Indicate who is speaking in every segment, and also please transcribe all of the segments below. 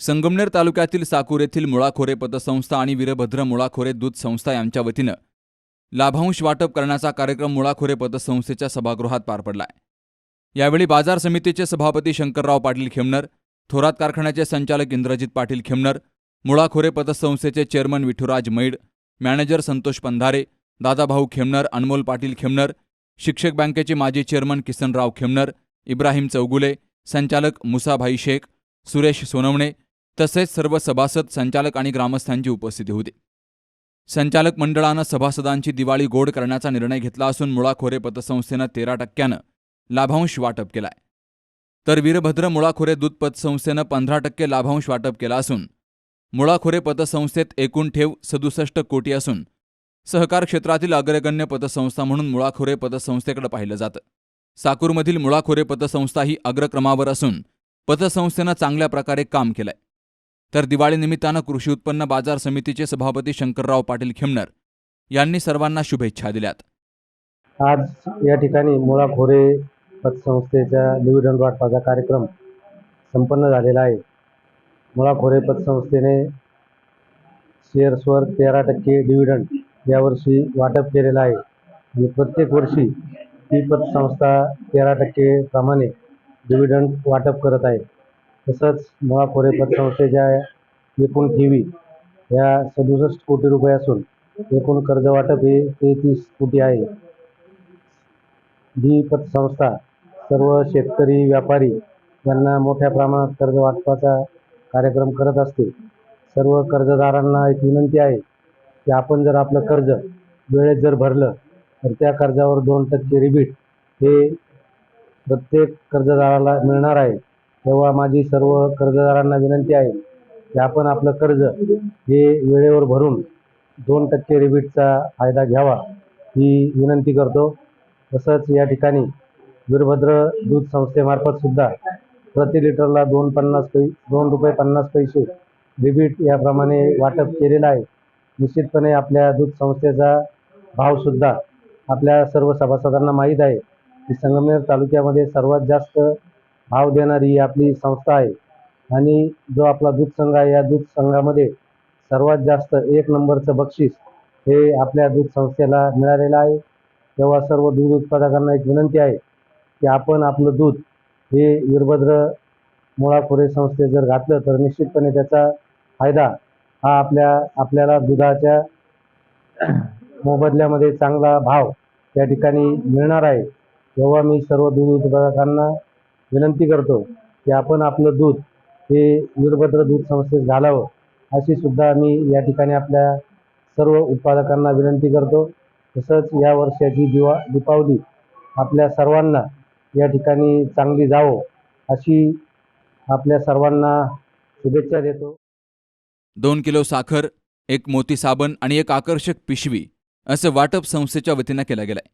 Speaker 1: संगमनेर तालुक्यातील साकूर येथील मुळाखोरे पतसंस्था आणि वीरभद्र मुळाखोरे दूध संस्था यांच्या वतीनं लाभांश वाटप करण्याचा कार्यक्रम मुळाखोरे पतसंस्थेच्या सभागृहात पार पडलाय. यावेळी बाजार समितीचे सभापती शंकरराव पाटील खेमनर थोरात कारखान्याचे संचालक इंद्रजित पाटील खेमनर मुळाखोरे पतसंस्थेचे चेअरमन विठुराज मैड मॅनेजर संतोष पंधारे दादाभाऊ खेमनर अनमोल पाटील खेमनर शिक्षक बँकेचे माजी चेअरमन किसनराव खेमनर इब्राहिम चौगुले संचालक मुसाभाई शेख सुरेश सोनवणे तसेच सर्व सभासद संचालक आणि ग्रामस्थांची उपस्थिती होती. संचालक मंडळानं सभासदांची दिवाळी गोड करण्याचा निर्णय घेतला असून मुळाखोरे पतसंस्थेनं तेरा टक्क्यानं लाभांश वाटप केलाय. तर वीरभद्र मुळाखोरे दूध पतसंस्थेनं पंधरा टक्के लाभांश वाटप केला असून मुळाखोरे पतसंस्थेत एकूण ठेव सदुसष्ट कोटी असून सहकार क्षेत्रातील अग्रगण्य पतसंस्था म्हणून मुळाखोरे पतसंस्थेकडे पाहिलं जातं. साकूरमधील मुळाखोरे पतसंस्था ही अग्रक्रमावर असून पतसंस्थेनं चांगल्या प्रकारे काम केलंय. तर दिवाळीनिमित्तानं कृषी उत्पन्न बाजार समितीचे सभापती शंकरराव पाटील खेमनर यांनी सर्वांना शुभेच्छा दिल्यात.
Speaker 2: आज या ठिकाणी मुळा खोरे पतसंस्थेचा डिव्हिडंड वाटपाचा कार्यक्रम संपन्न झालेला आहे. मुळा खोरे पतसंस्थेने शेअर्सवर तेरा टक्के डिव्हिडंड यावर्षी वाटप केलेलं आहे. आणि प्रत्येक वर्षी ही पतसंस्था तेरा टक्के प्रमाणे डिव्हिडंड वाटप करत आहे. तसंच मुळा पतसंस्थेच्या एकूण ठेवी ह्या सदुसष्ट कोटी रुपये असून एकूण कर्जवाटप हे तेहतीस कोटी आहे. ही पतसंस्था सर्व शेतकरी व्यापारी यांना मोठ्या प्रमाणात कर्ज वाटपाचा कार्यक्रम करत असते सर्व कर्जदारांना एक विनंती आहे की आपण जर आपलं कर्ज वेळेत जर भरलं तर त्या कर्जावर दोन टक्के रिबीट हे प्रत्येक कर्जदाराला मिळणार आहे. तेव्हा माझी सर्व कर्जदारांना विनंती आहे की आपण आपलं कर्ज हे वेळेवर भरून दोन टक्के रिबीटचा फायदा घ्यावा ही विनंती करतो. तसंच या ठिकाणी वीरभद्र दूध संस्थेमार्फत सुद्धा प्रति लिटरला दोन पन्नास पै दोन रुपये पन्नास पैसे रिबीट याप्रमाणे वाटप केलेलं आहे. निश्चितपणे आपल्या दूध संस्थेचा भावसुद्धा आपल्या सर्व सभासदांना माहीत आहे की संगमनेर तालुक्यामध्ये सर्वात जास्त भाव देणारी ही आपली संस्था आहे. आणि जो आपला दूध संघ आहे या दूध संघामध्ये सर्वात जास्त एक नंबरचं बक्षीस हे आपल्या दूध संस्थेला मिळालेलं आहे. तेव्हा सर्व दूध उत्पादकांना एक विनंती आहे की आपण आपलं दूध हे वीरभद्र मुळाखोरे संस्थेत जर घातलं तर निश्चितपणे त्याचा फायदा हा आपल्या आपल्याला दुधाच्या मोबदल्यामध्ये चांगला भाव त्या ठिकाणी मिळणार आहे. तेव्हा मी सर्व दूध उत्पादकांना विनंती करतो की आपण आपलं दूध हे वीरभद्र दूध संस्थेत घालावं अशी सुद्धा आम्ही या ठिकाणी आपल्या सर्व उत्पादकांना विनंती करतो. तसंच या वर्षाची दिवा दीपावली आपल्या सर्वांना या ठिकाणी चांगली जावो अशी आपल्या सर्वांना शुभेच्छा देतो.
Speaker 1: दोन किलो साखर एक मोती साबण आणि एक आकर्षक पिशवी असं वाटप संस्थेच्या वतीनं केलं गेलंय.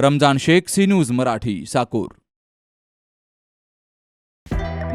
Speaker 1: Ramjan Shaikh C news Marathi Sakur.